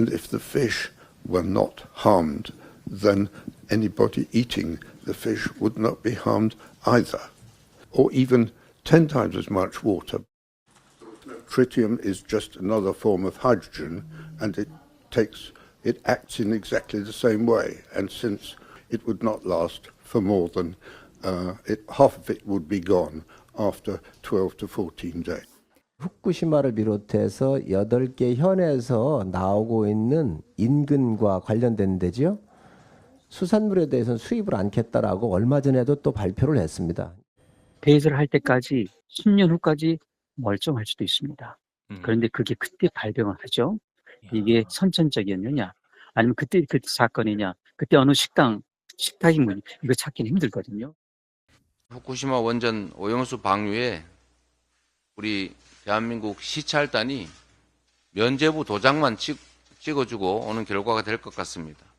And if the fish were not harmed, then anybody eating the fish would not be harmed either. Or even 10 times as much water. Tritium is just another form of hydrogen and it takes it acts in exactly the same way and since it would not last for more than uh, it, half of it would be gone after 12 to 14 days. 후쿠시마를 비롯해서 8개 현에서 나오고 있는 인근과 관련된 데지요. 수산물에 대해서는 수입을 않겠다라고 얼마 전에도 또 발표를 했습니다. 배설을 할 때까지 10년 후까지 멀쩡할 수도 있습니다. 음. 그런데 그게 그때 발병을 하죠. 이게 선천적이었느냐, 아니면 그때 그 사건이냐, 그때 어느 식당, 식탁인 거냐, 이거 찾기는 힘들거든요. 후쿠시마 원전 오염수 방류에 우리 대한민국 시찰단이 면제부 도장만 찍, 찍어주고 오는 결과가 될 것 같습니다.